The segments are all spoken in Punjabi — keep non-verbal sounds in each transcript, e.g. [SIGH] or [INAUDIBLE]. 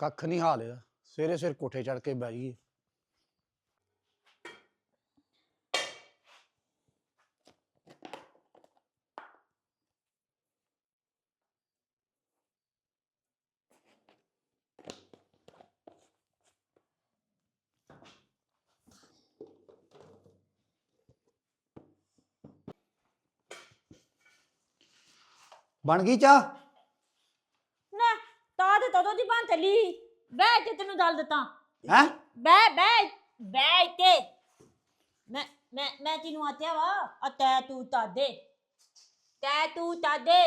ਕੱਖ ਨਹੀਂ ਹਾਲ ਇਹਦਾ। ਸਵੇਰੇ ਸਵੇਰ ਕੋਠੇ ਚੜ ਕੇ ਬਹਿ ਗਈ ਬਣ ਗਈ ਚਾਹ ਨਾ ਤਾਂ ਤੇ ਤਦੋਂ ਦੀ ਬਣ ਚੱਲੀ ਦੱਲ ਦਿੱਤਾ ਹੈ? ਬਹਿ ਬਹਿ ਬਹਿ ਇੱਥੇ। ਮੈਂ ਮੈਂ ਮੈਂ ਤੈਨੂੰ ਆਤਿਆ ਵਾ ਆ ਤੈ ਤੂੰ ਤਾਂ ਦੇ ਤੈ ਤੂੰ ਤਾਂ ਦੇ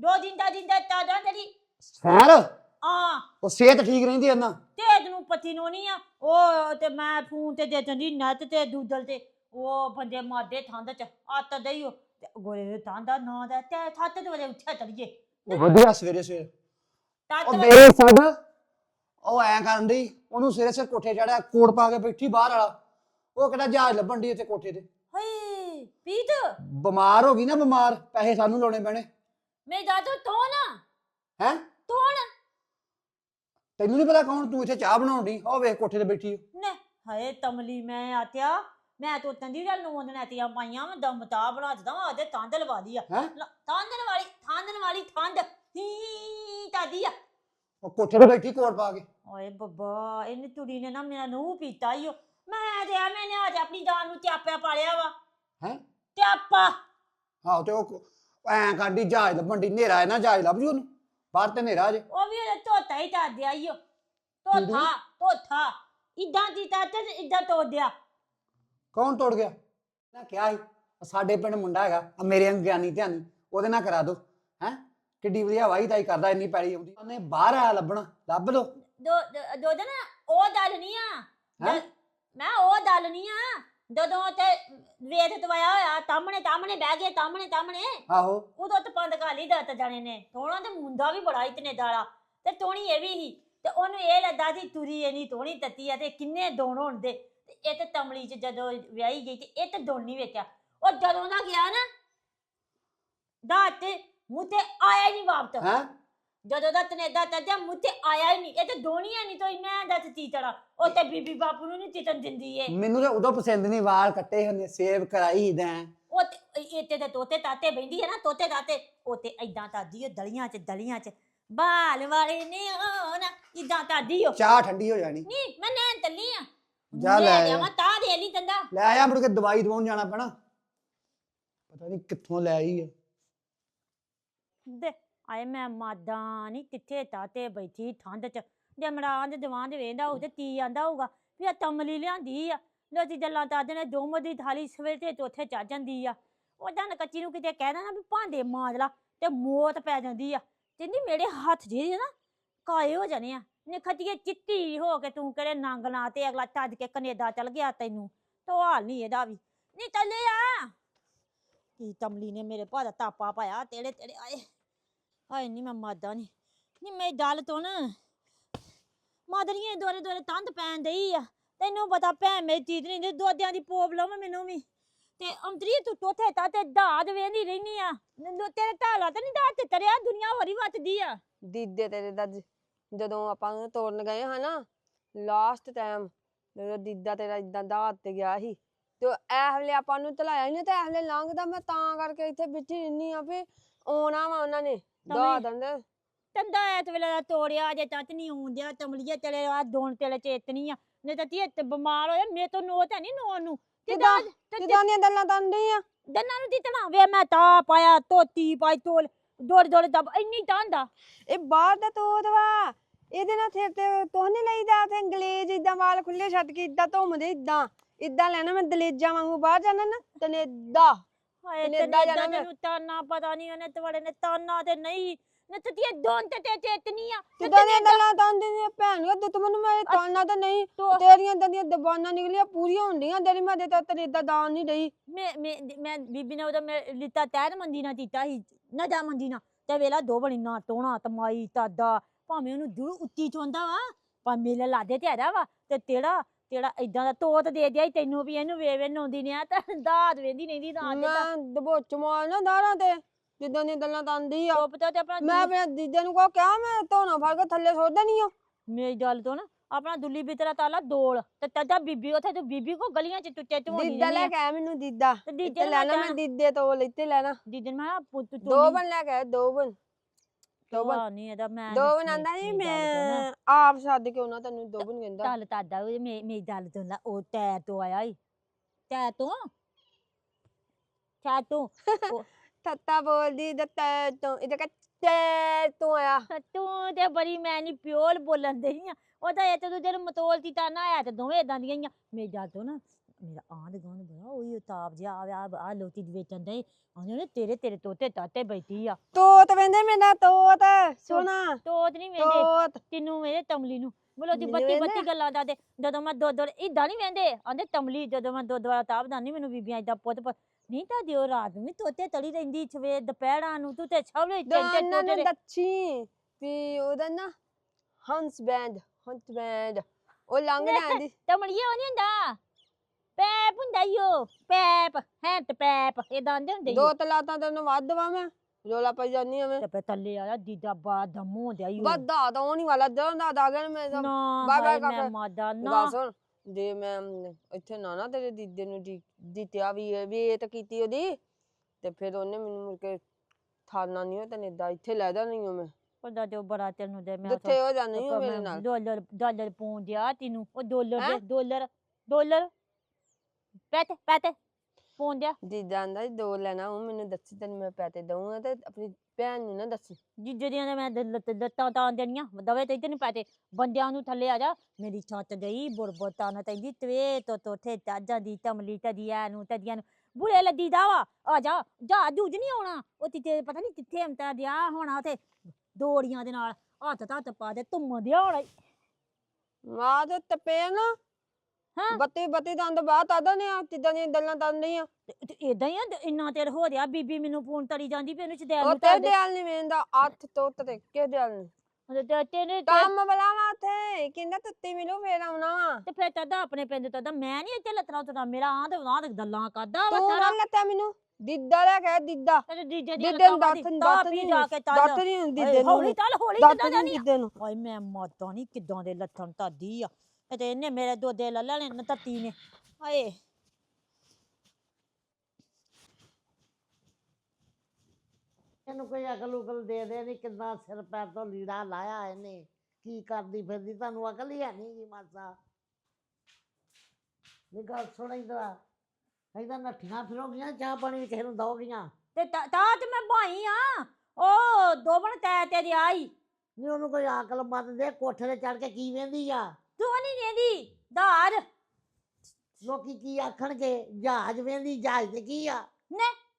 ਦੋ ਦਿਨ ਦਾ ਦਿਨ ਦਾ ਤਾਂ ਦਾ ਤੇਰੀ ਸੈਰ? ਆ ਉਹ ਸਿਹਤ ਠੀਕ ਰਹਿੰਦੀ ਇਹਨਾਂ ਤੇ ਤੈਨੂੰ ਪਤੀ ਨੂੰ ਨਹੀਂ ਆ। ਉਹ ਤੇ ਮੈਂ ਫੋਨ ਤੇ ਦੇ ਦਿੰਦੀ ਨੈਟ ਤੇ ਦੂਦਲ ਤੇ। ਉਹ ਬੰਦੇ ਮਾਦੇ ਥੰਦ ਚ ਆਤ ਦਈ ਉਹ। ਤੇ ਗੋਰੇ ਦੇ ਥੰਦਾ ਨਾ ਦਾ ਤੇ ਥੱਤ ਦੇ ਵਜੇ ਉੱਠਿਆ ਚਲੀਏ। ਉਹ ਵਧੀਆ ਸਵੇਰੇ ਸਵੇਰ ਤੱਤ ਉਹ ਮੇਰੇ ਸੱਡ ਉਹ ਐਂ ਕਰਨ ਦੀ ਉਹਨੂੰ ਸਵੇਰੇ ਸਵੇਰ ਕੋਠੇ ਚੜਿਆ ਕੋਟ ਪਾ ਕੇ ਬੈਠੀ ਬਾਹਰ ਵਾਲਾ। ਉਹ ਕਿਹੜਾ ਜਹਾਜ਼ ਲੱਭਣ ਦੀ ਇੱਥੇ ਕੋਠੇ ਤੇ। ਹਈ ਪੀਤ ਬਿਮਾਰ ਹੋ ਗਈ ਨਾ ਬਿਮਾਰ ਪੈਸੇ ਸਾਨੂੰ ਲਾਉਣੇ ਪੈਣੇ। ਮੈਂ ਦਾਦੂ ਤੋਂ ਨਾ ਹੈ? ਤੋਣ ਤੈਨੂੰ ਨਹੀਂ ਪਤਾ ਕੌਣ ਤੂੰ ਇੱਥੇ ਚਾਹ ਬਣਾਉਣ ਦੀ ਉਹ ਵੇਖ ਕੋਠੇ ਤੇ ਬੈਠੀ। ਨੇ ਹਏ ਤਮਲੀ ਮੈਂ ਆਤਿਆ ਮੈਂ ਤਾਂ ਤੰਦੀ ਗੱਲ ਨੂੰ ਉਹਨੇ ਨੈਤੀਆਂ ਪਾਈਆਂ ਮੈਂ ਦਮ ਤਾ ਬਣਾ ਦਿੱਤਾ ਉਹਦੇ ਤੰਦ ਲਵਾ ਦੀ ਆ। ਹੈਂ? ਲ- ਤਾਂਦਨ ਵਾਲੀ ਤਾਂਦਨ ਵਾਲੀ ਥੰਦ ਹੀ ਤਾਦੀ ਆ। ਉਹ ਕੋਠੇ ਤੇ ਬੈਠੀ ਕੋਟ ਪਾ ਕੇ? ਓਏ ਬੱਬਾ ਇਹਨੇ ਤੁੜੀ ਨੇ ਨਾ ਮੇਰਾ ਨੂੰਹ ਪੀਤਾ ਈ ਓ। ਮੈਂ ਤੇ ਆ ਮੈਨੇ ਅੱਜ ਆਪਣੀ ਜਾਨ ਨੂੰ ਚਾਪਿਆ ਪਾਲਿਆ ਵਾ। ਹੈਂ? ਚਾਪਾ ਆਹੋ ਤੇ ਉਹ ਐਂ ਕਰਦੀ ਜਹਾਜ਼ ਲੱਭਣ ਦੀ ਹਨੇਰਾ ਹੈ ਨਾ ਜਹਾਜ਼ ਲੱਭ ਜੂ ਉਹਨੂੰ? ਬਾਹਰ ਤੇ ਹਨੇਰਾ ਜੇ। ਉਹ ਵੀ ਉਹਦੇ ਧੋਤਾ ਹੀ ਤਾਂ ਦਿਆ ਈ ਓ। ਕਿਹੜੀ? ਧੋਥਾ ਧੋਥਾ ਇਦਾਂ ਦੀ ਤਾਂ ਤੇ ਇਦਾਂ ਤੋੜ ਦਿਆ ਕੌਣ ਤੋੜ ਗਿਆ? ਮੈਂ ਕਿਹਾ ਸੀ ਸਾਡੇ ਪਿੰਡ ਮੁੰਡਾ ਹੈਗਾ ਆ ਮੇਰੇ ਅੰਗਿਆਨੀ ਧਿਆਨੀ ਉਹਦੇ ਨਾਲ ਕਰਾ ਦੋ। ਹੈ? ਕਿੱਡੀ ਵਧੀਆ ਵਾਹੀ ਤਾਈ ਕਰਦਾ ਇੰਨੀ ਪੈੜੀ ਆਉਂਦੀ। ਉਹਨੇ ਬਾਹਰ ਆਇਆ ਲੱਭਣਾ ਲੱਭ ਲੋ ਦੋ ਦੋ- ਦੋ ਦਿਨ ਉਹ ਦਲ ਨਹੀਂ ਆ। ਹੈਂ? ਦ- ਮੈਂ ਉਹ ਦਲ ਨਹੀਂ ਆ। ਜਦੋਂ ਤੇ ਵੇਦ ਤਵਾਇਆ ਹੋਇਆ ਤਾਮਣੇ ਤਾਮਣੇ ਬਹਿ ਗਏ ਤਾਮਣੇ ਤਾਮਣੇ ਆਹੋ। ਉਦੋਂ ਤੇ ਪੰਦ ਕਾਲੀ ਦੱਤ ਜਾਣੇ ਨੇ। ਥੋੜਾ ਤੇ ਮੁੰਡਾ ਵੀ ਬੜਾ ਇਤਨੇ ਦਾਲਾ। ਤੇ ਟੋਣੀ ਇਹ ਵੀ ਹੀ ਤੇ ਉਹਨੂੰ ਇਹ ਲੱਗਾ ਸੀ ਤੁਰੀ ਇਹ ਨਹੀਂ ਟੋਣੀ ਤੱਤੀ ਆ ਤੇ ਕਿੰਨੇ ਦੋਣ ਹੋਣ ਦੇ। ਤੇ ਇਹ ਤੇ ਤਮਲੀ ਚ ਜਦੋਂ ਵਿਆਹੀ ਗਈ ਤੇ ਇਹ ਤੇ ਦੋਣ ਵੇਖਿਆ। ਉਹ ਜਦੋਂ ਦਾ ਗਿਆ ਨਾ ਦਾਤ ਮੂੰਹ ਤੇ ਆਇਆ ਹੀ ਨਹੀਂ ਵਾਪਸ। ਹੈ? ਜਦੋਂ ਦਾ ਕੈਨੇਡਾ ਤੱਜਾ ਮੁੱਤੇ ਆਇਆ ਹੀ ਨਹੀਂ। ਇਹ ਤੇ ਦੋਣੀਆਂ ਨਹੀਂ ਤੋਈ ਮੈਂ ਦੱਸ ਚੀਤੜਾ ਉਹ ਤੇ ਬੀਬੀ ਬਾਪੂ ਨੂੰ ਨਹੀਂ ਚਿਤਨ ਦਿੰਦੀ ਏ ਮੈਨੂੰ ਤਾਂ ਉਦੋਂ ਪਸੰਦ ਨਹੀਂ ਵਾਲ ਕੱਟੇ ਹੁੰਦੇ ਸੇਵ ਕਰਾਈ ਦੈਂ। ਉਹ ਤੇ ਇੱਥੇ ਤੇ ਤੋਤੇ ਤਾਤੇ ਬੈਂਦੀ ਹੈ ਨਾ ਤੋਤੇ ਤਾਤੇ। ਉਹ ਤੇ ਐਦਾਂ ਤਾਦੀ ਉਹ ਦਲੀਆਂ ਚ ਦਲੀਆਂ ਚ। ਬਾਲ ਵਾਲੇ ਨੇ ਨਾ ਇਦਾਂ ਤਾਦੀ ਉਹ। ਚਾਹ ਠੰਡੀ ਹੋ ਜਾਣੀ। ਨਹੀਂ ਮੈਂ ਨੈਣ ਤੱਲੀ ਆ। ਜਾ ਲੈ ਆ। ਮੈਂ ਤਾਂ ਦੇ ਲਈ ਤੰਦਾ ਲੈ ਆਇਆ ਮੁੜ ਕੇ ਦਵਾਈ ਦਵਾਉਣ ਜਾਣਾ ਪੈਣਾ। ਪਤਾ ਨਹੀਂ ਕਿੱਥੋਂ ਲੈ ਆਈ ਹੈ ਦੇ। ਆਏ ਮੈਂ ਮਾਦਾਂ ਨਹੀਂ ਕਿੱਥੇ ਤਾਤੇ ਬੈਠੀ ਠੰਡ ਚ। ਜਮੜਾਂ ਦੇ ਜਵਾਨ ਦੇ ਵੇਂਦਾ ਉਹ ਤੇ ਤੀ ਆਂਦਾ ਹੋਊਗਾ? ਵੀ ਆ ਤਮਲੀ ਲਿਆਂਦੀ ਆ। ਲੋਜੀ ਗੱਲਾਂ ਤਾਂ ਨੇ ਦੋਮ ਦੀ ਥਾਲੀ ਸਵੇਰ ਤੇ ਚੌਥੇ ਚਾ ਜਾਂਦੀ ਆ। ਉਹਦਾਂ ਕੱਚੀ ਨੂੰ ਕਿਤੇ ਕਹਿ ਦੇਣਾ ਵੀ ਭਾਂਡੇ ਮਾਂਜ ਤੇ ਮੌਤ ਪੈ ਜਾਂਦੀ ਆ। ਤੇ ਮੇਰੇ ਹੱਥ ਜਿਹੜੇ ਨਾ ਕਾਏ ਹੋ ਜਾਣੇ ਆ। ਨਿਖਤੀਏ ਚਿੱਟੀ ਹੋ ਕੇ ਤੂੰ ਕਿਹੜੇ ਨੰਗ ਨਾ ਤੇ ਅਗਲਾ ਚੱਜ ਕੇ ਕੈਨੇਡਾ ਚਲ ਗਿਆ ਤੈਨੂੰ। ਤੋ ਹਾਲ ਨਹੀਂ ਇਹਦਾ ਵੀ। ਨਹੀਂ ਚੱਲੇ ਆ ਕੀ ਤਮਲੀ ਨੇ ਮੇਰੇ ਭਾਦਾ ਤਾਪਾ ਪਾਇਆ, ਤੇੜੇ ਤੇੜੇ ਆਏ। ਹਾਏ ਨਹੀਂ ਮੈਂ ਮਾਦਾ ਨਹੀਂ ਨਹੀਂ ਮੇਰੀ ਗੱਲ ਤੋਂ ਨਾ ਮਾਦਰੀਏ ਦੋਰੇ ਦੋਰੇ ਤੰਦ ਪੈਣ ਦਈ ਆ। ਤੈਨੂੰ ਪਤਾ ਭੈਣ ਮੇਰੀ ਚੀਜ਼ ਨਹੀਂ ਦੇ ਦੋਦਿਆਂ ਦੀ ਪ੍ਰੋਬਲਮ ਮੈਨੂੰ ਵੀ। ਤੇ ਅੰਤਰੀ ਤੂੰ ਤੋਥੇ ਤਾਂ ਤੇ ਦਾਦ ਵੇਂਦੀ ਰਹਿਨੀ ਆ। ਨ- ਤੇਰੇ ਢਾਲਾ ਤੇ ਨਹੀਂ ਦਾਦ ਤੇ ਤਰਿਆ ਦੁਨੀਆ ਹੋਰੀ ਵੱਤਦੀ ਆ। ਦੀਦੇ ਤੇਰੇ ਦਾ ਜ- ਜਦੋਂ ਆਪਾਂ ਉਹਨੂੰ ਤੋੜਨ ਗਏ ਹਨਾ ਲਾਸਟ ਟਾਈਮ ਜਦੋਂ ਦੀਦਾ ਤੇਰਾ ਇਦਾਂ ਦਾ ਤੇ ਗਿਆ ਸੀ, ਤੇ ਇਹ ਵੇਲੇ ਆਪਾਂ ਨੂੰ ਧਲਾਇਆ ਨਹੀਂ ਤੇ ਇਹ ਵੇਲੇ ਲੰਘਦਾ, ਮੈਂ ਤਾਂ ਕਰਕੇ ਇੱਥੇ ਬਿੱਠੀ ਰਹਿਨੀ ਆ ਵੀ ਆਉਣਾ ਵਾ ਉਹਨਾਂ ਨੇ। ਦਾ ਦੰਦ। ਤੰਦਾ ਐਤ ਵੇਲੇ ਦਾ ਤੋੜਿਆ ਜੇ ਤੱਤ ਨਹੀਂ ਆਉਂਦਿਆ ਤਮਲੀਏ ਤੇਰੇ ਆ ਦੋਣ ਤੇਰੇ ਚੇਤਨੀ ਆ। ਨਹੀਂ ਤਾਂ ਤੀ ਤੇ ਬਿਮਾਰ ਹੋਇਆ ਮੇ ਤੋਂ ਨੋ ਤਾਂ ਨਹੀਂ ਨੋ। ਨੂੰ ਕਿੱਦਾਂ? ਦਾਦ- ਕਿਦਾਂ ਦੀਆਂ ਗੱਲਾਂ ਤੰਦੀ ਆ? ਦੰਨਾਂ ਨੂੰ ਦਿੱਤਣਾ ਵੇ ਮੈਂ ਤਾਂ ਪਾਇਆ ਤੋਤੀ ਪਾਈ ਤੋਲ ਦੌੜ ਦੌੜ ਦਬ ਇੰਨੀ ਤਾਂਦਾ ਇਹ ਬਾਹਰ ਦਾ ਤੋਤ ਵਾ। ਇਹਦੇ ਨਾਲ ਸਿਰ ਤੇ ਤੋਹ ਨਹੀਂ ਲਈਦਾ ਤੇ ਅੰਗਲੇਜ਼ ਇਦਾਂ ਵਾਲ ਖੁੱਲੇ ਛੱਡ ਕੇ ਇਦਾਂ ਧੁੰਮਦੇ ਇਦਾਂ ਇਦਾਂ ਲੈਣਾ ਮੈਂ ਦਲੇਜਾਂ ਵਾਂਗੂ ਬਾਹਰ ਜਾਣਾ ਨਾ ਕਨੇਡਾ ਹਾਏ ਕਨੇਡਾ ਕੈਨੇਡਾ ਜਾਣਾ ਮੈਂ। ਤੈਨੂੰ ਤਾਨਾ ਪਤਾ ਨਹੀਂ ਉਹਨੇ ਤੁਹਾਡੇ ਨੇ ਤਾਨਾ ਤੇ ਨਹੀਂ। ਨੇ ਤਤੀਏ ਦੋਨ ਤੇ ਤੇ ਚੇਤਨੀ ਆ। ਤੇ ਕਿਦਾਂ ਦੀਆਂ ਕਨੇਡਾ- ਗੱਲਾਂ ਤੰਦੀ ਦੀਆਂ ਭੈਣ ਉਹ ਦਿੱਤ ਮੈਨੂੰ ਮੈਂ ਤਾਨਾ ਤਾਂ ਨਹੀਂ ਤੋ- ਤੇਰੀਆਂ ਇਦਾਂ ਦੀਆਂ ਦਬਾਨਾਂ ਨਿਕਲੀਆਂ ਪੂਰੀਆਂ ਹੁੰਦੀਆਂ ਤੇਰੀ ਮੈਂ ਤੇ ਤੇਰੇ ਇਦਾਂ ਦਾਨ ਨਹੀਂ ਡਈ। ਮੈਂ ਮੈਂ ਮੈਂ ਬੀਬੀ ਨੇ ਉਹਦਾ ਮੈਂ ਲਿੱਤਾ ਤੈਨ ਮੰਦੀ ਨਾ ਦਿੱਤਾ ਸੀ ਨਾ ਜਾ ਮੰਦੀ ਨਾ ਤੇ ਵੇਲਾ ਦੋ ਬਣੀ ਨਾ ਟੋਣਾ ਤਮਾਈ ਤਾਦਾ ਭਾਵੇਂ ਉਹਨੂੰ ਦੂਰ ਉੱਚੀ ਚੋਂਦਾ ਵਾ ਪਰ ਮੇਲੇ ਲਾਦੇ ਤੇ ਆਦਾ ਵਾ ਤੇ ਤੇੜਾ ਤੇੜਾ ਇਦਾਂ ਦਾ ਤੋਤ ਦੇ ਦਿਆ ਈ ਤੈਨੂੰ ਵੀ ਇਹਨੂੰ ਵੇ ਵੇ ਨੌਂਦੀ ਨੇ ਆ ਤਾਂ ਦਾਦ ਵੇਂਦੀ ਨਹੀਂ ਦੀ ਨਾ ਤੇ ਮੈਂ ਦਬੋਚ ਮਾਰਨਾ ਦਾਰਾਂ ਤੇ ਜਿੱਦਾਂ ਦੀਆਂ ਗੱਲਾਂ ਤੰਦੀ ਆ। ਚੁੱਪ ਤੇ ਆਪਣਾ ਮੈਂ ਆਪਣੇ ਦੀਦੇ ਨੂੰ ਕੋ ਕਿਹਾ ਮੈਂ ਧੋਣਾ ਫੜ ਕੇ ਥੱਲੇ ਸੁੱਟ ਦੇਣੀ ਆ। ਮੇਰੀ ਗੱਲ ਤੋਂ ਨਾ ਆਪਣਾ ਦੁੱਲੀ ਬਿਤਰਾ ਤਾਲਾ ਦੋਲ ਤੇ ਤਦਾ ਬੀਬੀ ਉਥੇ ਤੂੰ ਬੀਬੀ ਕੋ ਗਲੀਆਂ ਚ ਟੁੱਟੇ ਢੋਣੀ ਦੀਦਾ ਲੈ ਕੇ ਆਇਆ ਮੈਨੂੰ ਦੀਦਾ। ਤੇ ਇੱਥੇ ਦੀਦੇ ਲੈਣਾ ਲੈਣਾ ਮੈਂ ਦੀਦੇ ਤੋਂ ਇੱਥੇ ਲੈਣਾ ਦੀਦੇ ਨੂੰ ਮੈਂ ਪੁੱਤ ਤੂੰ ਦੋ ਬਣ ਲੈ ਕੇ ਆਇਆ ਦੋ ਬਣ। ਦੋ ਬਣ ਨਹੀਂ ਇਹਦਾ ਮੈਂ ਦੋ ਨੀ- ਬਣ ਆਂਦਾ ਮੇਰੀ ਜੀ ਗੱਲ ਸੁਣ। ਮੈਂ ਆਪ ਸੱਦ ਕੇ ਉਹਨਾਂ ਤੈਨੂੰ ਦੋ ਬਣ ਕਹਿੰਦਾ ਚੱਲ ਤਾਦਾ ਉਹ ਮੇ ਮੇਰੀ ਗੱਲ ਤੋਂ ਲਾ ਉਹ ਟੈ ਤੋਂ ਆਇਆ ਈ। ਤੋਂ ਤੋਂ? [LAUGHS] ਬੋਲਦੀ ਤੋਂ ਇਹਦਾ ਤੋਂ ਆਇਆ। ਤੂੰ ਤੇ ਬੜੀ ਮੈਂ ਨਹੀਂ ਪਿਓਲ ਬੋਲਣ ਦਈ ਆ। ਉਹਦਾ ਇਹ ਤੇ ਦੂਜੇ ਨੂੰ ਮਤੋਲ ਤੀ ਤਾਂ ਨਾ ਆਇਆ ਤੇ ਦੋਵੇਂ ਇਦਾਂ ਦੀਆਂ ਹੀ ਆ। ਮੇਰੀ ਗੱਲ ਤੋਂ ਨਾ ਮੇਰਾ ਆਂਢ ਗੁਆਂਢ ਬੜਾ ਉਹੀ ਉਤਾਬ ਜਿਹਾ ਆ ਆ ਲੋਤੀ ਦੀ ਵੇਚਣ ਦੇ ਆਂਦੇ ਨੇ ਤੇਰੇ ਤੇਰੇ ਤੋਤੇ ਤਾਤੇ ਬੈਠੀ ਆ। ਤੋਤ ਵੰਦੇ ਮੇਰਾ ਤੋਤ ਸੋਨਾ। ਤੋਤ ਨਹੀਂ ਵੇਂਦੇ। ਤੋਤ। ਤੈਨੂੰ ਮੇਰੇ ਤਮਲੀ ਨੂੰ। ਬੋਲੋ ਦੀ ਮੈਨੂੰ ਬੱਤੀ ਬੱਤੀ ਆ? ਗੱਲਾਂ ਦਾ ਦੇ। ਜਦੋਂ ਮੈਂ ਦੁੱਧ ਇਦਾਂ ਨਹੀਂ ਵੇਂਦੇ। ਆਂਦੇ ਤਮਲੀ ਜਦੋਂ ਮੈਂ ਦੁੱਧ ਵਾਲਾ ਤਾਪਦਾ ਨਹੀਂ ਮੈਨੂੰ ਬੀਬੀਆਂ ਇਦਾਂ ਪੁੱਤ ਪੁੱਤ। ਨਹੀਂ ਤਾਂ ਦਿਓ ਰਾਤ ਨੂੰ ਵੀ ਤੋਤੇ ਤੜੀ ਰਹਿੰਦੀ ਸਵੇਰ ਦੁਪਹਿਰਾਂ ਨੂੰ। ਤੂੰ ਤੇ ਛਵਲੇ ਚੰਚੇ ਦੋਨਾਂ ਤੋਤੇ ਨੂੰ ਦੱਛੀ ਤੇ ਉਹਦਾ ਨਾ ਹੰਸ ਬੈਂਡ ਹੰਸ ਬੈਂਡ ਉਹ ਲੰਘਦਾ ਆਂਦੀ। ਤਮਲੀਏ ਉਹ ਨਹੀਂ ਹੁੰਦਾ। ਪੈਪ ਹੁੰਦਾ ਈਓ ਪੈਪ ਹੈਂਟ ਪੈਪ ਇਦਾਂ ਆਂਦੇ ਹੁੰਦੇ ਈ। ਦੋ ਤਲਾਤਾਂ ਤੈਨੂੰ ਵੱਧ ਵਾ ਮੈਂ ਰੋਲਾ ਪਈ ਜਾਨੀ ਐਵੇਂ ਤੇ ਥੱਲੇ ਆਇਆ ਦੀਦਾ ਬਾ ਦਮੂ ਹੁੰਦਾ ਈਓ ਵੱਧਾ ਤਾਂ ਉਹ ਨਹੀਂ ਵਾਲਾ ਦੋਂ ਦਾ ਦਾਗਣ ਮੈਂ ਤਾਂ ਨਾ ਬਾਏ ਬਾਏ ਹਾਏ ਮੈਂ। ਮਾਦਾ ਨਾ। ਗੱਲ ਸੁਣ ਜੇ ਮੈਂ ਇੱਥੇ ਨਾ ਨਾ ਤੇਰੇ ਦੀਦੇ ਨੂੰ ਦੀ- ਦਿੱਤਿਆ ਵੀ ਇਹ- ਵੀ ਇਹ ਤਾਂ ਕੀਤੀ ਉਹਦੀ ਤੇ ਫਿਰ ਉਹਨੇ ਮੈਨੂੰ ਮੁੜ ਕੇ ਥਾਨਾ ਨਹੀਂ ਉਹ ਤੈਨੂੰ ਏਦਾਂ ਇੱਥੇ ਲੈ ਜਾ ਨਹੀਂ ਮੈਂ। ਉਹਦਾ ਤੇ ਉਹ ਬੜਾ ਤੈਨੂੰ ਦੇ ਮੈਂ ਜਿੱਥੇ ਹੋ ਜਾਣੀ ਉਹ ਮੇਰੇ ਨਾਲ। ਡਾਲਰ ਡਾਲਰ ਪੌਂਦਿਆ ਤੈਨੂੰ ਉਹ ਡਾਲਰ ਹੈਂ? ਦੇ ਡਾਲਰ ਡਾਲਰ। ਪੈਤੇ ਪੈਤੇ ਪੌਂਦਿਆ ਦੀਦਾ ਆਂਦਾ ਸੀ ਦੋ ਲੈਣਾ ਉਹ ਮੈਨੂੰ ਦੱਸੀ ਤੈਨੂੰ ਮੈਂ ਪੈਸੇ ਦਊਂਗਾ ਤੇ ਆਪਣੀ ਭੈਣ ਨੂੰ ਨਾ ਦੱਸੀ। ਜਿੱਜਦੀਆਂ ਨੇ ਮੈਂ ਦ- ਲੱਤ- ਲੱਤਾਂ ਤਾਂ ਦੇਣੀਆਂ ਦਵੇ ਤੇ ਪੈਤੇ ਬੰਦਿਆਂ ਨੂੰ ਥੱਲੇ ਆ ਜਾ ਮੇਰੀ ਛੱਤ ਗਈ ਬੁਰਬਤਾਂ ਨਾ ਤੈਂਦੀ ਤਵੇ ਤੋ ਤੋਥੇ ਤਾਜਾਂ ਦੀ ਤਮਲੀ ਤਦੀਆਂ ਨੂੰ ਤਦੀਆਂ ਨੂੰ। ਬੁਲੇ ਲੱਦੀ ਦਾ ਵਾ ਆ ਜਾ ਜਾ ਜੂਜ ਨਹੀਂ ਆਉਣਾ। ਉਹ ਤਿੱਤੇ ਪਤਾ ਨਹੀਂ ਕਿੱਥੇ ਅੰਤਾ ਦਿਆ ਹੋਣਾ ਉਥੇ ਦੋੜੀਆਂ ਦੇ ਨਾਲ ਹੱਥ ਤਾਂ ਪਾ ਦੇ ਧੁੰਮ ਦਿਆ ਹੋਣਾ ਈ। ਮਾਂ ਦੇ ਤਪੇ ਨਾ ਹਾਂ। ਬੱਤੀ ਬੱਤੀ ਦੰਦ ਬਾਤ ਆਦਾ ਨੇ ਆ ਤਿੱਦਾਂ ਦੀਆਂ ਗੱਲਾਂ ਤੇ ਇਦਾਂ ਹੀ ਆ ਦ- ਇੰਨਾ ਤੇਰ ਹੋ ਰਿਹਾ ਬੀਬੀ ਮੈਨੂੰ ਫੋਨ ਤਰੀ ਜਾਂਦੀ ਵੀ ਇਹਨੂੰ ਚਦੈਲ ਨੂੰ ਤੇ ਧਰ ਦੇ ਦਿਆਲ ਨਹੀਂ ਵੇਂਦਾ ਅੱਠ ਤੋਂ ਤੇ ਕੇ ਦਿਆਲ ਨਹੀਂ ਤੇ- ਤੇਰੇ ਕੰਮ ਬਲਾਵਾ ਤੇ ਕਹਿੰਦਾ ਤੱਤੀ ਮਿਲੂ ਫੇਰ ਆਉਣਾ ਵਾ। ਤੇ ਫਿਰ ਤਦਾ ਆਪਣੇ ਪਿੰਡ ਤਦਾ ਮੈਂ ਨਹੀਂ ਇੱਥੇ ਲੱਤਣਾ ਉਤਰਾ ਮੇਰਾ ਆਂ ਤੇ ਆਂ ਤੇ ਗੱਲਾਂ ਕਰਦਾ ਵਾ ਤੂੰ ਨਾ ਲੱਤਾ ਮੈਨੂੰ ਦਿੱਦਾ ਲੈ ਕੇ ਦਿੱਦਾ। ਦੀ ਦਿੱਦੇ ਨੂੰ ਦੱਤ ਨਹੀਂ ਜਾ ਕੇ ਦੱਤ ਤਦ ਨਹੀਂ ਦਿੱਦੇ ਨੂੰ। ਹੌਲੀ ਚੱਲ ਹੌਲੀ ਦੱਤ ਨਹੀਂ ਆ? ਦਿੱਦੇ ਨੂੰ। ਓਏ ਮੈਂ ਮਾਤਾ ਨਹੀਂ ਕਿੱਦਾਂ ਦੇ ਲੱਥਣ ਤਾਦੀ ਆ। ਤੇ ਇਹਨੇ ਮੇਰੇ ਦੋਦੇ ਲੈ ਲੈਣੇ ਨੇ ਤੱਤੀ ਨੇ। ਹਾਏ। ਇਹਨੂੰ ਕੋਈ ਅਕਲ ਉਕਲ ਦੇ ਦੇ ਨਹੀਂ ਕਿੰਨਾ ਸਿਰ ਪੈਰ ਤੋਂ ਲੀੜਾ ਲਾਇਆ ਇਹਨੇ। ਕੀ ਕਰਦੀ ਫਿਰਦੀ ਤੁਹਾਨੂੰ ਅਕਲ ਹੀ ਹੈ ਨਹੀਂ ਜੀ ਮਾਸਾ। ਇਹ ਗੱਲ ਸੁਣ ਇਧਰ ਇਧਰ ਨੱਠੀਆਂ ਫਿਰੋਗੀਆਂ ਚਾਹ ਪਾਣੀ ਵੀ ਕਿਸੇ ਨੂੰ ਦਓਗੀਆਂ। ਤੇ ਤਾਂ ਤਾਂ ਤੇ ਮੈਂ ਭਾਈ ਆ। ਉਹ ਦੋਵਣ ਤੈ ਤੇਰੀ ਆਈ। ਨਹੀਂ ਉਹਨੂੰ ਕੋਈ ਅਕਲ ਮਤ ਦੇ ਕੋਠੇ ਤੇ ਚੜ ਕੇ ਕੀ ਵੇਂਦੀ ਆ? ਤੂੰ ਨਹੀਂ ਦੇਦੀ ਦਾਰ ਲੋਕੀ ਕੀ ਆਖਣਗੇ? ਜਹਾਜ਼ ਵੇਂਦੀ ਜਹਾਜ਼ ਤੇ ਕੀ ਆ?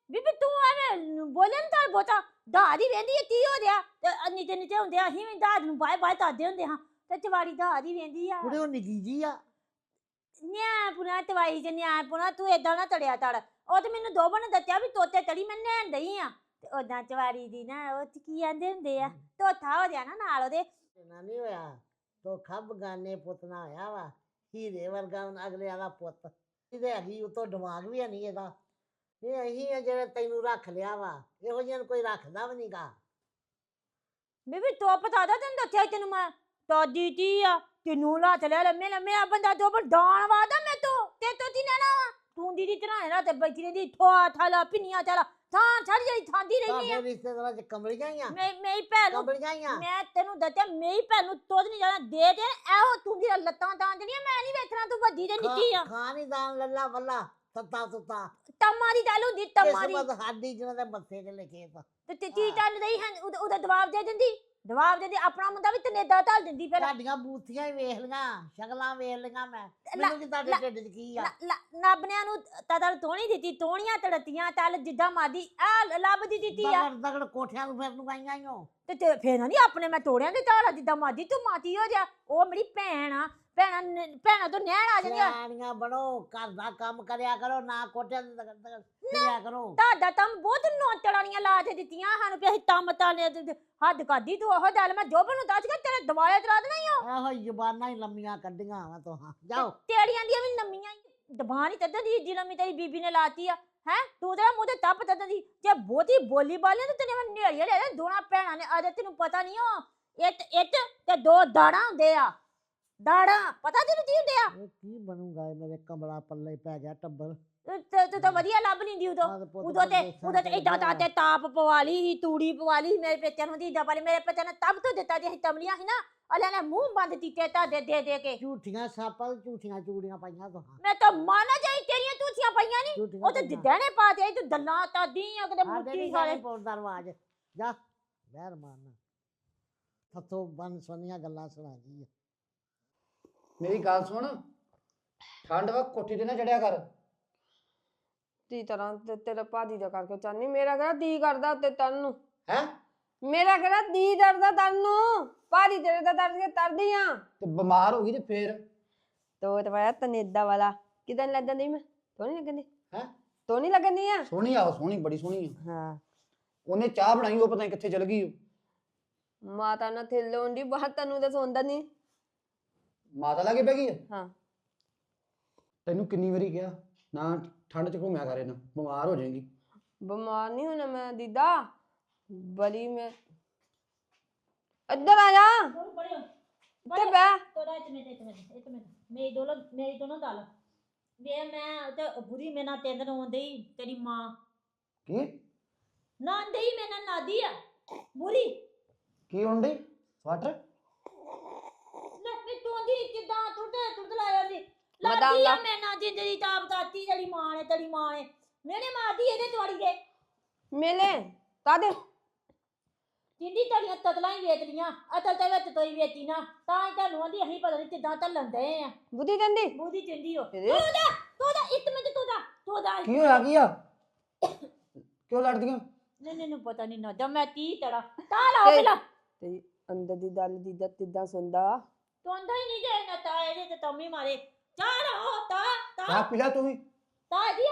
ਬੀਬੀ ਤੂੰ ਐਵੇਂ ਬੋਲਣ ਤਾਂ ਬੋਤਾ ਵੇਂਦੀ ਹੈ ਕੀ ਹੋ ਰਿਹਾ? ਤੇ ਨਿੱਤੇ ਨਿੱਤੇ ਹੁੰਦੇ ਆ ਅਸੀਂ ਵੀ ਦਾਦ ਨੂੰ ਬਾਏ ਬਾਏ ਤਾਦੇ ਹੁੰਦੇ ਹਾਂ ਤੇ ਚਵਾੜੀ ਦਾਦੀ ਵੇਂਦੀ ਆ। ਕੁੜੇ ਉਹ ਨਿੱਕੀ ਜੀ ਆ। ਨਿਆ ਪੁਣਾ ਤਵਾਈ ਚ ਨਿਆ ਪੁਣਾ ਤੂੰ ਏਦਾਂ ਨਾ ਤੜਿਆ ਤੜ। ਉਹ ਤੇ ਮੈਨੂੰ ਦੋਵਾਂ ਨੇ ਦੱਸਿਆ ਵੀ ਤੋਤੇ ਤੜੀ ਮੈਂ ਨੈਣ ਦਈ ਆ। ਤੇ ਉਦਾਂ ਚਵਾਰੀ ਦੀ ਨਾ ਉਹ ਚ ਕੀ ਆਂਦੇ ਹੁੰਦੇ ਆ ਤੋਥਾ ਹੋ ਜਾਣਾ ਨਾਲ ਉਹਦੇ। ਨਾ ਨਹੀਂ ਹੋਇਆ। ਤੋ ਖੱਬ ਗਾਨੇ ਪੁੱਤ ਨਾ ਹੋਇਆ ਵਾ, ਹੀਰੇ ਵਰਗਾ ਹੁਣ ਅਗਲਿਆਂ ਦਾ ਪੁੱਤ। ਇਹਦੇ ਹੈਗੀ ਉਤੋਂ ਦਿਮਾਗ ਵੀ ਹੈ ਨਹੀਂ ਇਹਦਾ। ਇਹ ਅਹੀਂ ਆ ਜਿਹੜਾ ਤੈਨੂੰ ਰੱਖ ਲਿਆ ਵਾ, ਇਹੋ ਜਿਹਾ ਕੋਈ ਰੱਖਦਾ ਵੀ ਨਹੀਂਗਾ ਬੀਬੀ ਤੋ ਪਤਾ ਦਾ ਤੈਨੂੰ ਦੱਸਿਆ ਸੀ ਤੈਨੂੰ ਮੈਂ, ਦਾਦੀ ਤੀ ਆ, ਤੈਨੂੰ ਲਾ ਚਲਿਆ ਲੈ ਮੇਰਾ ਮੇਰਾ ਬੰਦਾ ਦੋ ਪਰ ਵਾਦਾ ਮੈਂ ਤੋ, ਤੇ ਤੋ ਤੀ ਨਾ ਨਾ ਤੂੰ ਦੀਦੀ ਤਰਾ ਨਾ ਬੈਠੀ ਰਹਿੰਦੀ ਠੋਆ ਠਾਲਾ ਪਿੰਨੀਆਂ ਚਾਲਾ। ਥਾਂ ਛੜ ਜਿਹੜੀ ਥਾਂਦੀ ਰਹਿੰਦੀ ਆ। ਸਾਡੇ ਰਿਸ਼ਤੇਦਾਰਾਂ ਚ ਕੰਬਲੀਆਂ ਹੀ ਆ ਮੈਂ ਮੇਰੀ ਭੈਣ ਨੂੰ ਕੰਬਲੀਆਂ ਹੀ ਆ ਮੈਂ ਤੈਨੂੰ ਦੱਸਿਆ ਮੇਰੀ ਭੈਣ ਨੂੰ ਤੋਦ ਨਹੀਂ ਜਾਣਾ ਦੇ ਦੇ ਇਹੋ ਤੂੰ ਦੀਆਂ ਲੱਤਾਂ ਤਾਂ ਜਿਹੜੀਆਂ ਮੈਂ ਨਹੀਂ ਵੇਖਣਾ ਤੂੰ ਵੱਡੀ ਤੇ ਨਿੱਕੀ ਆ। ਖਾਨੀ ਦਾਨ ਲੱਲਾ ਵੱਲਾ ਤੱਤਾ ਤੁੱਤਾ ਤਮਾ ਦੀ ਗੱਲ ਹੁੰਦੀ ਤਮਾ ਦੀ। ਕਿਸਮਤ ਸਾਡੀ ਜਿਹਨਾਂ ਦੇ ਮੱਥੇ ਤੇ ਲਿਖੇ ਤਾਂ ਤੇ ਤੇ ਤੀ ਉਹਦਾ ਉਹਦਾ ਜਵਾਬ ਦੇ ਦਿੰਦੀ। ਜਵਾਬ ਦੇ ਦਿੰਦੀ ਆਪਣਾ ਮੁੰਡਾ ਵੀ ਤਨੇਦਾ ਧਲ ਦਿੰਦੀ ਫਿਰ। ਸਾਡੀਆਂ ਬੂਥੀਆਂ ਹੀ ਵੇਖ ਲੀਆਂ ਸ਼ਕਲਾਂ ਵੇਖ ਲੀਆਂ ਮੈਂ। ਮੈਨੂੰ ਕੀ ਤੁਹਾਡੇ ਢਿੱਡ 'ਚ ਕੀ ਆ? ਨਬਨਿਆਂ ਨੂੰ ਤਦਲ ਤੋਣੀ ਦਿੱਤੀ ਤੋਣੀਆਂ ਤੜਤੀਆਂ ਤਲ ਜਿੱਦਾਂ ਮਾਦੀ ਆ ਲੱਭਦੀ ਦਿੱਤੀ ਆ। ਦਗੜ ਦਗੜ ਕੋਠਿਆਂ ਨੂੰ ਫਿਰ ਨੂੰ ਆਈਆਂ ਈ ਓ। ਤੇ ਤੇ ਫੇਰ ਨਹੀਂ ਆਪਣੇ ਮੈਂ ਤੋੜਿਆਂ ਦੇ ਤਾਲਾ ਜਿੱਦਾਂ ਮਾਦੀ ਤੂੰ ਮਾਤੀ ਹੋ ਜਾ ਉਹ ਮੇਰੀ ਭੈਣ ਆ ਭੈਣਾਂ ਭੈਣਾਂ ਤੋਂ ਨਹਿਣ ਆ ਜਾਂਦੀਆਂ। ਸਿਆਣੀਆਂ ਬਣੋ ਘਰ ਦਾ ਕੰਮ ਕਰਿਆ ਕਰੋ ਨਾ ਕੋਠਿਆਂ ਤੇ ਫਿਰਿਆ ਕਰੋ। ਤੁਹਾਡਾ ਤਾਂ ਬਹੁਤ ਨੋਟੜਾਣੀਆਂ ਲਾ ਕੇ ਦਿੱਤੀਆਂ ਸਾਨੂੰ ਵੀ ਅਸੀਂ ਤੰਮ ਤਾਲੇ ਤੇ- ਤੇ ਹੱਦ ਕਰਦੀ ਤੂੰ ਉਹ ਗੱਲ ਮੈਂ ਜੋਬਨ ਨੂੰ ਦੱਸ ਕੇ ਤੇਰੇ ਦਿਵਾਲੇ ਚੜਾ ਦੇਣਾ। ਇਹੋ ਹੀ ਜ਼ੁਬਾਨਾਂ ਹੀ ਲੰਮੀਆਂ ਕੱਢੀਆਂ ਵਾ ਤੋਹਾਂ ਜਾਓ। ਤੇੜੀਆਂ ਦੀਆਂ ਵੀ ਨਮੀਆਂ ਦਬਾਨ ਹੀ ਤੱਦਾਂ ਦੀ ਜੀ ਲੰਮੀ ਤੇਰੀ ਬੀਬੀ ਨੇ ਲਾਤੀ ਆ ਹੈ? ਤੂੰ ਤੇਰਾ ਮੂੰਹ ਤੇ ਤੱਪ ਤੱਦਾਂ ਦੀ। ਜੇ ਬਹੁਤੀ ਬੋਲੀ ਬਾਲੀ ਤੇ ਤੇਰੇ ਮੈਂ ਨੇੜੀਆਂ ਲੈ ਦੋਣਾ ਭੈਣਾਂ ਨੇ ਅਜੇ ਤੈਨੂੰ ਪਤਾ ਨਹੀਂ ਹੋ ਇੱਟ ਇੱਟ ਤੇ ਦੋ ਦਾੜਾਂ ਹੁੰਦੇ ਆ। ਦਾੜਾਂ ਪਤਾ ਤੈਨੂੰ ਕੀ ਹੁੰਦੇ ਆ? ਇਹ ਕੀ ਬਣੂਗਾ ਇਹ ਮੇਰੇ ਕਮਲਾ ਪੱਲੇ ਪੈ ਗਿਆ ਟੱਬਰ। ਤੇ ਤੂੰ ਤਾਂ ਵਧੀਆ ਲੱਭ ਨਹੀਂ ਦੀ ਉਦੋਂ। ਆਹ ਤੇ ਪੁੱਤ ਉਦੋਂ ਤੇ ਉਦੋਂ ਤੇ ਇਦਾਂ ਤਾਂ। ਤੇ ਤਾਪ ਪਵਾ ਲਈ ਸੀ ਤੂੜੀ ਪਵਾ ਲਈ ਸੀ, ਮੇਰੇ ਪੇਤਿਆਂ ਨੂੰ ਦੀਦਾ ਪਾਲੇ ਮੇਰੇ ਪੇਤਿਆਂ ਨੇ ਤਬ ਤੋਂ ਦਿੱਤਾ ਜੇ ਤਮਲੀਆਂ ਸੀ ਨਾ। ਅਲਿਆਂ ਨੇ ਮੂੰਹ ਬੰਦ ਕੀਤੇ ਤਾਂ ਦੇ ਦੇ ਦੇ ਕੇ। ਝੂਠੀਆਂ ਸਾਪਾਂ ਤੇ ਝੂਠੀਆਂ ਚੂੜੀਆਂ ਪਾਈਆਂ ਤੁਹਾਂ ਮੈਂ ਤਾਂ ਮਾਨਾ ਜਾਈ ਤੇਰੀਆਂ ਤੂਥੀਆਂ ਪਈਆਂ ਨਹੀਂ ਝੂਠੀਆਂ ਉਹ ਤੇ ਨੇ ਪਾ ਦੇ ਤੂੰ ਦੱਲਾਂ ਤਾਂ ਦੀ ਆ ਕਿਤੇ ਸਾਡੇ ਮੁੱਠੀ ਪੌਂਦਾ ਰਵਾਜ। ਜਾ ਬਹਿਰ ਮਾਰਨਾ ਥੱਥੋਂ ਬਨ ਸੋਨੀਆਂ ਗੱਲਾਂ ਸੁਣਾਉਂਦੀ ਆ ਮੇਰੀ ਗੱਲ ਸੁਣ। ਠੰਡ ਵਾ ਕੋਠੀ ਤੇ ਨਾ ਚੜਿਆ ਕਰ। ਤੀ ਤਰ੍ਹਾਂ ਤੇ ਤੇਰਾ ਭਾਜੀ ਦਾ ਕਰਕੇ ਚਾਹਨੀ ਮੇਰਾ ਕਿਹੜਾ ਦੀ ਕਰਦਾ ਉੱਤੇ ਤਨ ਨੂੰ? ਹੈ? ਮੇਰਾ ਕਿਹੜਾ ਦੀ ਦਰਦਾ ਤਨ ਨੂੰ? ਭਾਜੀ ਤੇਰੇ ਦਾ ਦਰਦ ਕੇ ਤਰਦੀ ਆ। ਤੇ ਬਿਮਾਰ ਹੋ ਗਈ ਤੇ ਫੇਰ? ਤੋ ਤੇ ਪਾਇਆ ਤਨੇਦਾ ਵਾਲਾ ਕਿਦਾਂ ਲੱਗਣ ਦੀ ਮੈਂ? ਤੋ ਨਹੀਂ ਲੱਗਣ ਦੀ ਹੈਂ? ਤੋ ਨਹੀਂ ਲੱਗਣ ਦੀ ਆ? ਸੋਹਣੀ ਆ ਉਹ ਸੋਹਣੀ ਬੜੀ ਸੋਹਣੀ ਆ। ਹਾਂ। ਉਹਨੇ ਚਾਹ ਬਣਾਈ ਉਹ ਪਤਾ ਨਹੀਂ ਕਿੱਥੇ ਚਲ ਗਈ। ਉਹ। ਮਾਤਾ ਨਾ ਥਿੱਲੋਂ ਦੀ ਬਾਹਰ ਤੈਨੂੰ ਤਾਂ ਸੌਂਦਾ ਨਹੀਂ ਮਾਤਾ ਲਾਗੇ ਬਹਿ ਗਈ ਆ? ਹਾਂ। ਤੈਨੂੰ ਕਿੰਨੀ ਵਾਰੀ ਕਿਹਾ ਨਾ ਠੰਡ ਚ ਘੁੰਮਿਆ ਕਰੇ ਨਾ ਬਿਮਾਰ ਹੋ ਜਾਏਗੀ। ਬਿਮਾਰ ਨਹੀਂ ਹੋਣਾ ਮੈਂ ਦੀਦਾ। ਬਲੀ ਮੈਂ ਇੱਧਰ ਆ ਜਾ। ਇੱਥੇ ਬਹਿ। ਤੋੜਾ ਇੱਕ ਮਿੰਟ ਇੱਕ ਮਿੰਟ ਇੱਕ ਮਿੰਟ। ਮੇਰੀ ਦੋਨੋਂ ਮੇਰੀ ਦੋਨੋਂ ਗੱਲ। ਵੇ ਮੈਂ ਤੇ ਬੁਰੀ ਮੇਰੇ ਨਾਲ ਤਿੰਨ ਦਿਨ ਆਉਂਦੀ ਤੇਰੀ ਮਾਂ। ਕੀ? ਨਾ ਦੇਈ ਮੇਰੇ ਨਾਲ ਨਾਦੀ ਆ। ਬੁਰੀ। ਕੀ ਹੁੰਦੀ ਸਵਾਟਰ ਲੈ ਵੀ ਤੂੰ ਦੀ ਕਿਦਾਂ ਟੁੱਟੇ ਟੁੱਟ ਲਾਇਆ ਸੀ ਲਾਦੀ ਆ ਦਾ- ਮੈਂ ਨਾ ਦੀ ਤੇਰੀ ਤਾਪ ਦਾਤੀ ਤੇਰੀ ਮਾਂ ਨੇ ਤੇਰੀ ਮਾਂ ਨੇ। ਮੈਨੇ ਮਾਰਦੀ ਇਹਦੇ ਤੁਹਾਡੀ ਦੇ ਮਿਲੇ ਕਾਦੇ ਜਿੰਦੀ ਤੇਰੀਆਂ ਤਤਲਾਂ ਹੀ ਵੇਚ ਲੀਆਂ ਅਤਲ ਤੇ ਵਿੱਚ ਤੋਈ ਵੇਚੀ ਨਾ। ਤਾਂ ਹੀ ਤੁਹਾਨੂੰ ਆਂਦੀ ਅਸੀਂ ਪਤਾ ਨਹੀਂ ਕਿਦਾਂ ਤੱਲਣ ਦੇ ਆ। ਬੁੱਧੀ ਦਿੰਦੀ ਬੂਦੀ ਚਿੰਦੀ ਹੋ ਇਹਦੇ? ਤੂੰ ਦਾ ਤੂੰ ਦਾ ਇੱਕ ਮਿੰਟ ਤੂੰ ਦਾ ਤੂੰ ਦਾ ਕੀ ਹੋਇਆ ਕੀ ਆ? ਕਿਉਂ ਲੜਦੀਆਂ? ਨਹੀਂ ਨਹੀਂ ਨੂੰ ਪਤਾ ਨਹੀਂ ਨਾ। ਜਦ ਮੈਂ ਤੀ ਤੜਾ ਤਾਂ ਲਾ ਤੇ- ਪਹਿਲਾਂ। ਤੇ ਅੰਦਰ ਦੀ ਗੱਲ ਦੀਦਾ ਤਿੱਦਾਂ ਸੁਣਦਾ। ਤੂੰ ਅੰਦਰ ਹੀ ਨਹੀਂ ਜਾਏ ਨਾ ਤਾਂ ਇਹਦੇ ਤੇ ਤੰਮੀ ਮਾਰੇ। ਚਾਹ ਹੋ ਤਾ ਚਾਹ ਤਾ ਪੀ ਲੈ ਤੂੰ ਵੀ। ਤਾ ਇਹਦੀ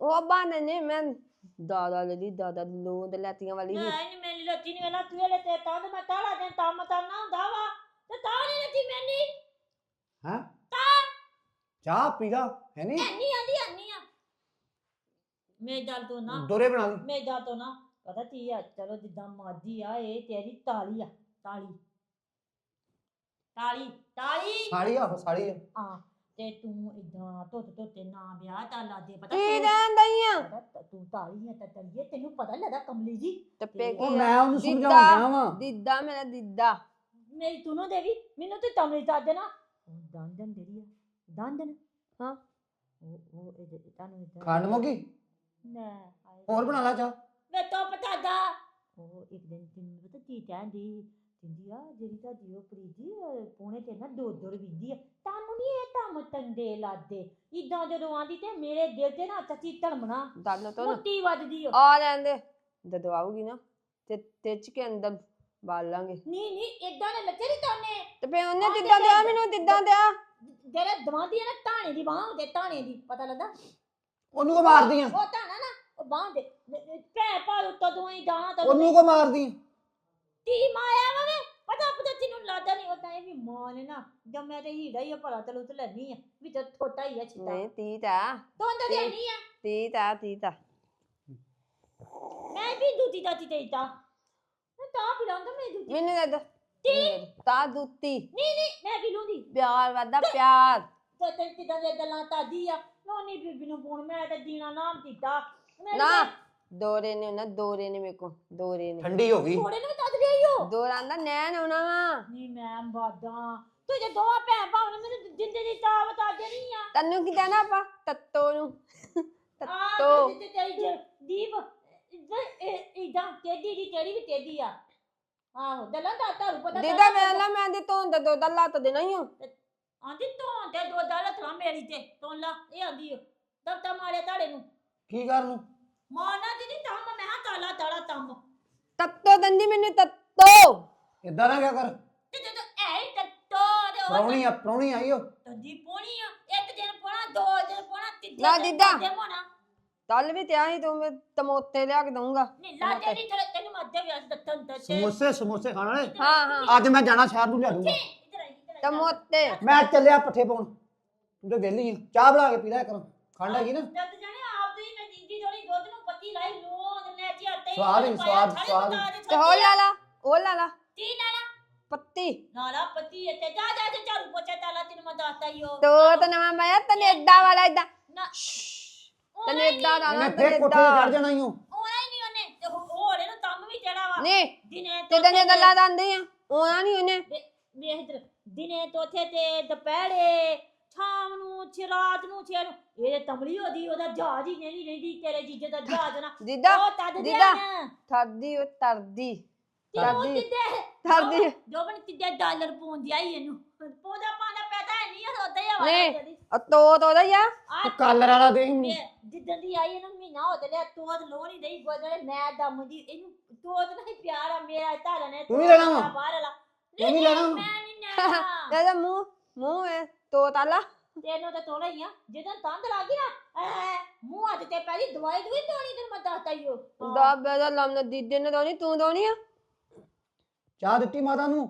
ਉਹ ਬਾਨੇ ਨੇ ਮੈਂ ਦਾਦਾ ਲਈ ਦਾਦਾ ਲੋਂਦ ਲੈਤੀਆਂ ਵਾਲੀ ਸੀ। ਨਹੀਂ ਨਹੀਂ ਮੈਨੂੰ ਲੱਤੀ ਨਹੀਂ ਵੇਲਾ ਤੂੰ ਇਹਲੇ ਤੇ ਤਾਂ ਤੇ ਮੈਂ ਤਾਲਾ ਦੇ ਤਾਂ ਮਤਾ ਨਾ ਹੁੰਦਾ ਵਾ। ਤੇ ਤਾਂ ਨਹੀਂ ਲੱਤੀ ਮੈਨੀ। ਹੈ? ਤਾਂ। ਚਾਹ ਪੀ ਲਾ ਹੈ ਨਹੀਂ ਐਨੀ ਆਂਦੀ ਐਨੀ ਆ। ਮੇਰੇ ਦਲ ਤੋਂ ਨਾ। ਦੋਰੇ ਬਣਾ ਲਈ। ਮੇਰੇ ਦਲ ਤੋਂ ਨਾ। ਪਤਾ ਕੀ ਆ ਚਲੋ ਜਿੱਦਾਂ ਮਾਦੀ ਆ ਇਹ ਤੇਰੀ ਤਾਲੀ ਆ ਤਾਲੀ। ਤਾਲੀ ਤਾਲੀ। ਸਾੜੀ ਆ ਸਾੜੀ ਆ। ਆ ਤੇ ਤੂੰ ਇਦਾਂ ਧੁੱਤ ਧੁੱਤੇ ਨਾ ਵਿਆਹ ਤਾਂ ਲਾ ਦੇ ਪਤਾ ਕੀ ਤੂੰ- ਦੇਣ ਦਈਆਂ ਪਤਾ ਤ- ਤੂੰ ਤਾਲੀ ਹੈ ਤਾਂ ਤਲੀਏ ਤੈਨੂੰ ਪਤਾ ਨੀ ਲੱਗਦਾ ਕਮਲੀ ਜੀ। ਟੱਪੇ ਉਹ ਕੀ ਮੈਂ ਉਹਨੂੰ ਦੀਦਾ। ਸਮਝਾਉਂਦਾ ਵਾਂ। ਦੀਦਾ ਮੇਰਾ ਦੀਦਾ। ਮੇਰੀ ਤੂੰ ਦੇਵੀ ਮੈਨੂੰ ਤੇ ਤਮਲੀ ਤਾਂ ਦੇਣਾ। ਦੰਦਨ ਜਿਹੜੀ ਆ ਦੰਦਨ? ਹਾਂ। ਉਹ ਉਹ ਇਹ ਤੁਹਾਨੂੰ ਇਦਾਂ ਖੰਡ ਮੁੱਕੀ ਨਾ ਹਾਏ। ਹੋਰ ਬਣਾ ਲਾ ਚਾਹ। ਮੈਂ ਤਾਂ ਪਤਾ ਦਾ। ਉਹ ਇੱਕ ਦਿਨ ਤੈਨੂੰ ਪਤਾ ਕੀ ਕਹਿੰਦੀ ਕਹਿੰਦੀ ਆ ਜਿਹੜੀ ਤੁਹਾਡੀ ਉਹ ਪ੍ਰੀਤੀ ਪੋਣੇ ਤੇ ਨਾ ਦੋ ਦੋ ਰਵਿੰਦੀ ਆ। ਤੁਹਾਨੂੰ ਨਹੀਂ ਇਹ ਤਾਂ ਮਤੰਦੇ ਲਾਦੇ? ਇਦਾਂ ਜਦੋਂ ਆਂਦੀ ਤੇ ਮੇਰੇ ਦਿਲ ਤੇ ਨਾ ਚੱਚੀ ਧੜਮਣਾ ਦਲ ਤੋਂ ਨਾ ਮੁੱਟੀ ਵੱਜਦੀ ਓ ਆ ਲੈਂਦੇ ਜਦੋਂ ਆਊਗੀ ਨਾ ਤੇ ਤੇਚ ਕੇ ਅੰਦਰ ਬਾਲ ਲਾਂਗੇ ਨਹੀਂ ਨਹੀਂ ਇਦਾਂ ਨੇ ਲੱਗੇ ਨਹੀਂ ਤਾਨੇ ਤੇ ਫੇ ਉਹਨੇ ਆ ਦਿਆ ਮੈਨੂੰ ਤਿੱਦਾਂ ਦਿਆ। ਜਿਹੜੇ ਦਵਾਂਦੀ ਆ ਨਾ ਟਾਣੇ ਦੀ ਬਾਹ ਹੁੰਦੇ ਟਾਣੇ ਦੀ ਪਤਾ ਲੱਗਾ ਉਹਨੂੰ ਕੋ ਮਾਰਦੀਆਂ ਉਹ ਟਾਣਾ ਨਾ ਉਹ ਬਾਹ ਦੇ ਭੈ ਪਾ ਉੱਤੋਂ ਤੂੰ ਹੀ ਗਾਂ ਤਾਂ ਉਹਨੂੰ ਕੋ ਮਾਰਦੀਆਂ ਤੀ ਮਾਇਆ ਵੇ ਪਤਾ ਤੈਨੂੰ ਲਾਦਾ ਨਹੀਂ ਹੁੰਦਾ ਇਹ ਵੀ ਮਾਂ ਨੇ ਨਾ ਮੈਂ ਤੇ ਹੀੜਾ ਹੀ ਆ ਭਲਾ ਤਲੂ ਤੇ ਲੈਣੀ ਆ ਵੀ ਤੇ ਛੋਟਾ ਹੀ ਆ ਛਿੱਟਾ ਨਹੀਂ ਤੀਤ ਤੂੰ। ਤਾਂ ਤੇ- ਦੇਣੀ ਆ? ਤੀਤ ਤੀਤ ਮੈਂ ਵੀ ਦੂਤੀ ਦਾਤੀ ਤੇ ਇਤਾ ਮੈਂ ਤਾਂ ਪਿਲਾਉਂਦਾ ਮੈਂ ਦੂਤੀ ਮੈਨੂੰ ਦੇ ਦੋ। ਤਾ ਦੁੱਤੀ। ਨਹੀਂ ਨਹੀਂ ਮੈਂ ਵੀ ਲੂੰਦੀ ਪਿਆਰ ਵਾਦਾ ਪਿਆਰ। ਤੇ ਤੇ ਕਿਦਾਂ ਦੇ ਗੱਲਾਂ ਤਾਦੀ ਆ? ਨੋਨੀ ਬੀਬੀ ਨੂੰ ਫੋਨ ਮੈਂ ਤੇ ਦੀਨਾ ਨਾਮ ਕੀਤਾ ਮੈਂ ਨਾ ਦੋਰੇ ਨੇ ਨਾ ਦੋਰੇ ਨੇ ਮੇਰੇ ਕੋ ਦੋਰੇ ਨੇ। ਠੰਡੀ ਹੋ ਗਈ। ਥੋੜੇ ਨੂੰ ਤਦ ਲਈ ਹੋ ਦੋਰਾਂ ਦਾ ਨੈਣ ਹੋਣਾ ਵਾ। ਨਹੀਂ ਮੈਂ ਬਾਦਾਂ ਤੂੰ ਜੇ ਦੋਵਾਂ ਭੈਣ ਭਾਵ ਨੇ ਮੈਨੂੰ ਜਿੰਦੇ ਦੀ ਤਾਂ ਦੇਣੀ ਆ। ਤੈਨੂੰ ਕੀ ਦੇਣਾ ਆਪਾਂ? ਤੱਤੋ ਨੂੰ। ਆ ਤੱਤੋ। ਤੇ ਤੇਰੀ ਜ- ਦੀਪ ਇਦਾਂ ਤੇਦੀ ਦੀ ਤੇਰੀ ਵੀ ਤੇਦੀ ਆ। ਆਹੋ ਦਲਾਂ ਦਾ ਤੁਹਾਨੂੰ ਪਤਾ ਦੀਦਾ ਵੇਲਾ ਮੈਂ ਦੀ ਧੋਣ ਦਾ ਦੁੱਧ ਲੱਤ ਦੇਣਾ ਹੀ ਹੋ ਆਂਦੀ ਤੋਂ ਤੇ ਦੋ ਦਾਲ ਥਲਾ ਮੇਰੀ ਤੇ। ਤੋਂ ਲਾ ਇਹ ਆਂਦੀ। ਦਬਤਾ ਮਾਰੇ ਤਾੜੇ ਨੂੰ। ਕੀ ਕਰ ਨੂੰ ਮਾਨਾ ਦੀ ਨਹੀਂ ਤੰਮ ਮੈਂ ਹਾਂ ਤਾਲਾ ਤਾਲਾ ਤੰਮ। ਤੱਤੋ ਦੰਦੀ ਮੈਨੂੰ ਤੱਤੋ। ਇਦਾਂ ਨਾ ਕਿਆ ਕਰ। ਤੇ ਜਦੋਂ ਐ ਤੱਤੋ ਦੇ ਉਹ ਪ੍ਰਾਹੁਣੀ ਆ ਪ੍ਰਾਹੁਣੀ ਆਈ ਓ। ਤੰਦੀ ਪੋਣੀ ਆ ਇੱਕ ਦਿਨ ਪੋਣਾ ਦੋ ਦਿਨ ਪੋਣਾ ਤੀਜੇ ਨਾ ਦੀਦਾ। ਮੋਣਾ ਕੱਲ ਵੀ ਤਿਆ ਸੀ ਤੂੰ ਮੈਂ ਤਮੋਤੇ ਲਿਆ ਕੇ ਦਊਂਗਾ। ਨਹੀਂ ਲਾਦੇ ਨਹੀਂ ਤੇਰੇ ਤੈਨੂੰ ਮੱਦੇ ਵਿਆਸ ਦੱਤਨ ਤੇ। ਸਮੋਸੇ ਸਮੋਸੇ ਖਾਣ ਵਾਲੇ? ਹਾਂ ਹਾਂ। ਅੱਜ ਮੈਂ ਜਾਣਾ ਸ਼ਹਿਰ ਨੂੰ ਲਿਆ ਦੂੰਗਾ। ਇੱਧਰ ਆਈ ਇੱਧਰ ਆਈ ਤਮੋਤੇ। ਮੈਂ ਚੱਲਿਆ ਪੱਠੇ ਪਾਉਣ। ਤੂੰ ਤੇ ਵਿਹਲੀ ਆ। ਚਾਹ ਬਣਾ ਕੇ ਪੀ ਲੈ ਕਰ। ਖੰਡ ਹੈਗੀ ਨਾ ਜਦ ਜਾਣੇ ਆਪ ਦੀ ਮੈਂ ਜਿੰਦੀ ਥੋੜੀ ਦੁੱਧ ਨੂੰ ਪੱਤੀ ਲਾਈ ਲੂਣ ਨੇ ਚਾਤੇ ਸਵਾਦ ਹੀ, ਸਵਾਦ, ਸਵਾਦ। ਤੇ ਹੋ ਲਾ ਲਾ ਉਹ ਲਾ ਲਾ ਤੀ ਨਾਲਾ ਪੱਤੀ। ਨਾਲਾ ਪਤੀ ਇੱਥੇ। ਜਾ ਜਾ ਤੇ ਝਾੜੂ ਪੋਚਾ ਤਾਲਾ ਤੈਨੂੰ ਮੈਂ ਦੱਸਤਾ ਈ ਉਹ। ਤੋ ਤਾਂ ਨਵਾਂ ਮੈਂ ਤਨੇਡਾ ਵਾਲਾ ਇਦਾਂ ਨਾ। ਤਨੇਡਾ ਦਾ ਇਹਨੇ ਨਾ ਫੇਰ ਕੋਠੇ ਤੇ ਚੜ ਜਾਣਾ ਹੀ ਓ ਆਉਣਾ ਹੀ ਨਹੀਂ ਉਹਨੇ। ਤੇ ਹੋ- ਹੋਰ ਇਹਨੂੰ ਤੰਗ ਵੀ ਚੜਾ ਵਾ ਨਹੀਂ ਦਿਨੇ ਤੇ ਤੋਥੇ ਤਨੇ ਗੱਲਾਂ ਦੰਦੇ ਆ ਉਹਨਾਂ ਨਹੀਂ ਉਹਨੇ। ਵੇਖ ਇੱਧਰ ਦਿਨੇ ਤੋਥੇ ਤੇ ਦੁਪਹਿਰੇ ਸ਼ਾਮ ਨੂੰ ਛੇ ਰਾਤ ਨੂੰ ਛੇ ਨੂੰ ਇਹ ਤਮਲੀ ਉਹਦੀ ਉਹਦਾ ਜਹਾਜ਼ ਹੀ ਨਹੀਂ ਰਹਿੰਦੀ ਤੇਰੇ ਜੀਜੇ ਦਾ ਜਹਾਜ਼ ਨਾ। ਦੀਦਾ ਉਹ ਤਦ ਦੀਦਾ। ਦੇ ਥਰਦੀ ਉਹ ਤਰਦੀ ਤਿੱਦੇ ਤਰਦੀ ਜੋ ਬਣ ਤਿੱਦੇ ਡਾਲਰ ਪਾਉਂਦੀ ਆਈ ਇਹਨੂੰ। ਪੌਦਾ ਪਾਣਾ ਪੈਦਾ ਹੈ ਨਹੀਂ ਉਹਦਾ ਹੀ ਨਹੀਂ। ਹਵਾ ਆ ਤੋ ਤੋ ਦਾ ਹੀ ਆ। ਕਾਲਰ ਵਾਲਾ ਦੇ ਹੁਣ ਜਿੱਦਣ ਦੀ ਆਈ ਇਹਨੂੰ ਮਹੀਨਾ ਹੋ ਚੱਲਿਆ ਤੋਦ ਲੋਹ ਨਹੀਂ ਦੇਈ ਗੋਦੜੇ ਮੈਂ ਦਮ ਦੀ ਇਹਨੂੰ ਤੋਦ ਨਹੀਂ ਪਿਆਰ ਆ ਮੇਰਾ ਧਾਰਨ ਨੇ ਤੂੰ ਵੀ ਲੈਣਾ ਵਾ? ਬਾਹਰ ਵਾਲਾ। ਤੂੰ ਵੀ ਨਹੀਂ, ਲੈਣਾ ਵਾ? ਮੈਂ ਨਹੀਂ ਲੈਣਾ। ਇਹਦਾ ਮੂੰਹ ਮੂੰਹ ਹੈ। ਤੋ ਤਾਲਾ। ਤੈਨੂੰ ਤਾਂ ਤੋੜਾ ਹੀ ਆ। ਜਦੋਂ ਤੰਦ ਲੱਗ ਗਈ ਨਾ ਐ ਮੂੰਹ ਹੱਥ ਤੇ ਪਹਿਲੀ ਦਵਾਈ ਦਵਾਈ ਤੋਣੀ ਤੈਨੂੰ ਮੈਂ ਦੱਸਤਾ ਹੀ। ਉਹ ਦਾ ਬੇਦਾ ਲੰਨ ਦੀਦੇ ਨੇ ਦੋਣੀ ਤੂੰ ਦੋਣੀ ਆ? ਚਾਹ ਦਿੱਤੀ ਮਾਤਾ ਨੂੰ?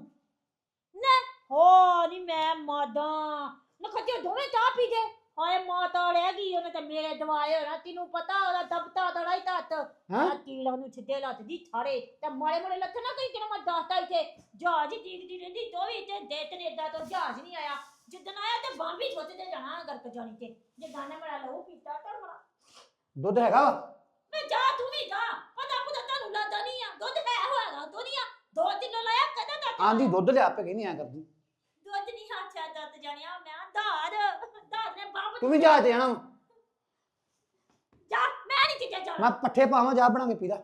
ਹੋ ਨਹੀਂ ਮੈਂ ਮਾਦਾਂ। ਨਖੱਤੇ ਦੋਵੇਂ ਚਾਹ ਪੀ ਗਏ ਹਾਏ ਮਾਤਾ ਰਹਿ ਗਈ ਉਹਨੇ ਤਾਂ ਮੇਰੇ ਦਵਾਏ ਹੋਣਾ ਤੈਨੂੰ ਪਤਾ ਉਹਦਾ ਦਬਤਾ ਦੜਾਈ ਤੱਤ। ਹਾਂ? ਆ ਕੀੜਾ ਨੂੰ ਛਿੱਦੇ ਲੱਤ ਦੀ ਥਾੜੇ ਤੇ ਮਾੜੇ ਮਾੜੇ ਲੱਥ ਨਾ ਕਈ ਕਿਨੂੰ ਮੈਂ ਦੱਸਤਾ ਇੱਥੇ। ਜਹਾਜ਼ ਹੀ ਦੀਕਦੀ ਰਹਿੰਦੀ ਤੋ ਵੀ ਤੇ ਦੇ ਕੈਨੇਡਾ ਤੋਂ ਜਹਾਜ਼ ਨਹੀਂ ਆਇਆ। ਜਿੱਦਣ ਆਇਆ ਤੇ ਬੰਬੀ ਸੋਚਦੇ ਜਾਣਾ ਗਰਕ ਜਾਣੀ ਤੇ। ਜੇ ਗਾਣਾ ਮੇਰਾ ਲਹੂ ਪੀਤਾ ਤਾਂ ਮਰਾ ਦੁੱਧ ਹੈਗਾ ਵਾ? ਮੈਂ ਜਾ ਤੂੰ ਵੀ ਜਾ। ਪਤਾ ਪੁੱਤਾ ਤੁਹਾਨੂੰ ਲੱਗਦਾ ਨਹੀਂ ਆ। ਦੁੱਧ ਹੈ ਹੋਏਗਾ ਦੁਨੀਆ ਦੋ ਕਿਲੋ ਲਾਇਆ ਕਦਾ ਤੱਕ ਆਂਦੀ ਦੁੱਧ ਲਿਆ ਪੇ ਨਹੀਂ ਆ ਕਰਦੀ। ਦੁੱਧ ਨਹੀਂ ਹੱਥਿਆ ਦੱਤ ਜਾਣਿਆ। ਮੈਂ ਧਾਰ ਧਾਰ ਨੇ ਬਾਪ ਤੂੰ ਵੀ ਜਾ ਤੇ ਜਾਣਾ ਵਾ। ਜਾ ਮੈਂ ਨਹੀਂ ਕਿਤੇ ਜਾਣਾ। ਮੈਂ ਪੱਠੇ ਪਾਵਾਂ ਜਾ ਬਣਾ ਕੇ ਪੀਦਾ